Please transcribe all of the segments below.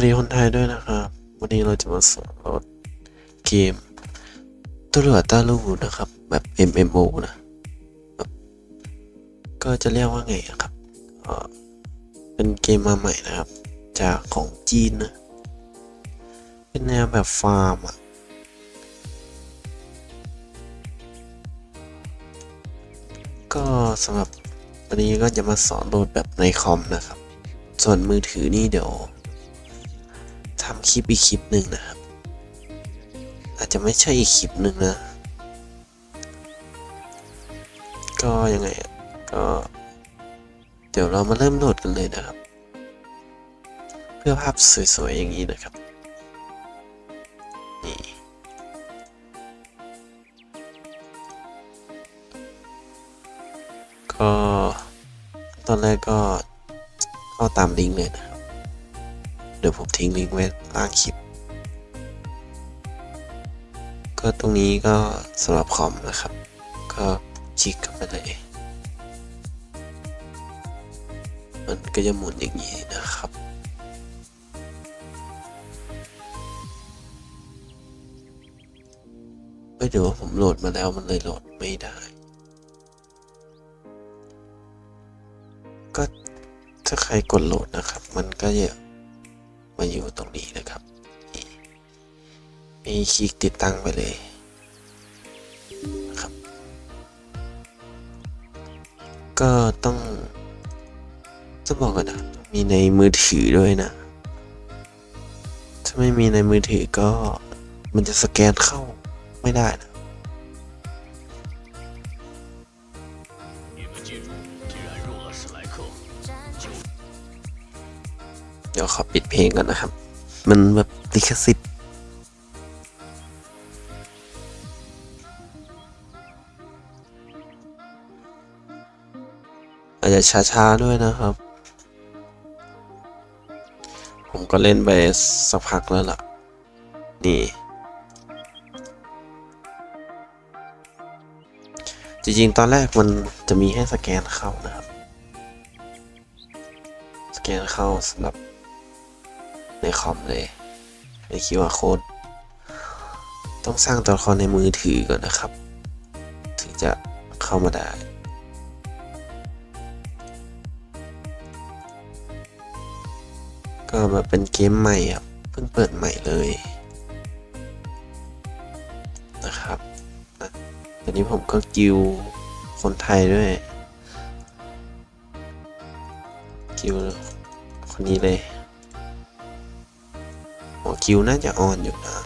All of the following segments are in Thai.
วัสดีคนไทยด้วยนะครับ วันนี้เราจะมาสอนรถเกมตำรวจตาลูนะครับ แบบ MMO นะ ก็จะเรียกว่าไงครับ เป็นเกมมาใหม่นะครับ จากของจีนนะ เป็นแนวแบบฟาร์มอะก็สำหรับวันนี้ก็จะมาสอนโหลดแบบในคอมนะครับ ส่วนมือถือนี่เดี๋ยว ทำคลิปอีกคลิปหนึ่งนะครับ อาจจะไม่ใช่อีกคลิปหนึ่งนะ ก็ยังไงก็ เดี๋ยวเรามาเริ่มโหลดกันเลยนะครับ เพื่อภาพสวยๆอย่างนี้นะครับนี่ก็ตอนแรกก็เข้าตามลิงก์เลยนะ เดี๋ยวผมทิ้งลิงก์ไว้ล่างคลิป ก็ตรงนี้ก็สำหรับคอมนะครับ ก็คลิกเข้าไปเลยมันก็จะหมุนอย่างนี้นะครับ ไม่เดี๋ยวว่าผมโหลดมาแล้วมันเลยโหลดไม่ได้ ก็ถ้าใครกดโหลดนะครับ มันก็จะ มาอยู่ตรงนี้นะครับ มีคลิกติดตั้งไปเลยนะครับ ก็ต้องจะบอกกันนะต้องมีในมือถือด้วยนะ ถ้าไม่มีในมือถือก็มันจะสแกนเข้าไม่ได้นะ ดี๋ยวขอปิดเพลงก่อนนะครับ มันแบบลิขสิทธิ์อาจจะช้าๆด้วยนะครับ ผมก็เล่นไปสักพักแล้วล่ะ นี่ จริงๆ ตอนแรกมันจะมีให้สแกนเข้านะครับ สแกนเข้าสำหรับ คอมเลยใน QR code ต้องสร้างตัวละครในมือถือก่อนนะครับ ถึงจะเข้ามาได้ ก็มาเป็นเกมใหม่ครับเพิ่งเปิดใหม่เลยนะครับตอนนี้ผมก็กิวคนไทยด้วย กิวคนนี้เลย คิวน่าจะออนอยู่นะ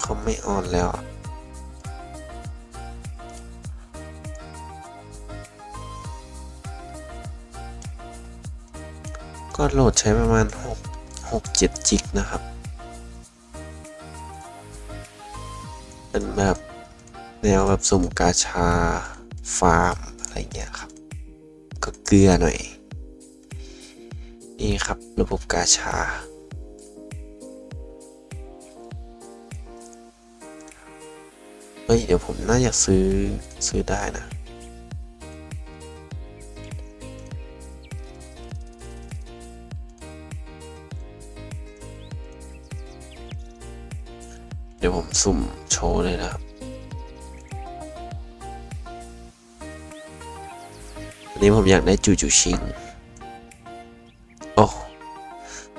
เขาไม่ออนแล้วอะก็โหลดใช้ประมาณ 6 6 7 จิกนะครับ เป็นแบบแนวแบบสุ่มกาชา ฟาร์ม อะไรเงี้ยครับ ก็เกลือหน่อย นี่ครับ ระบบกาชา เฮ้ย เดี๋ยวผมน่าจะซื้อ ซื้อได้นะ เดี๋ยวผมสุ่มโชว์เลยนะครับอันนี้ผมอยากได้จูจูชิง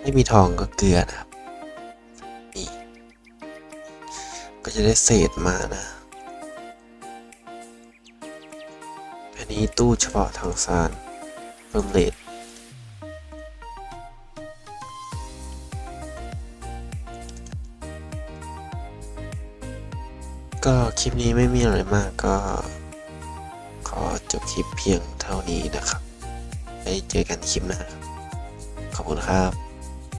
ไม่มีทองก็เกลือนะครับนี่ก็จะได้เศษมานะ อันนี้ตู้เฉพาะทางซานเพิ่มเลทก็คลิปนี้ไม่มีอะไรมากก็ขอจบคลิปเพียงเท่านี้นะครับไว้เจอกันคลิปหน้าครับ ขอบคุณครับ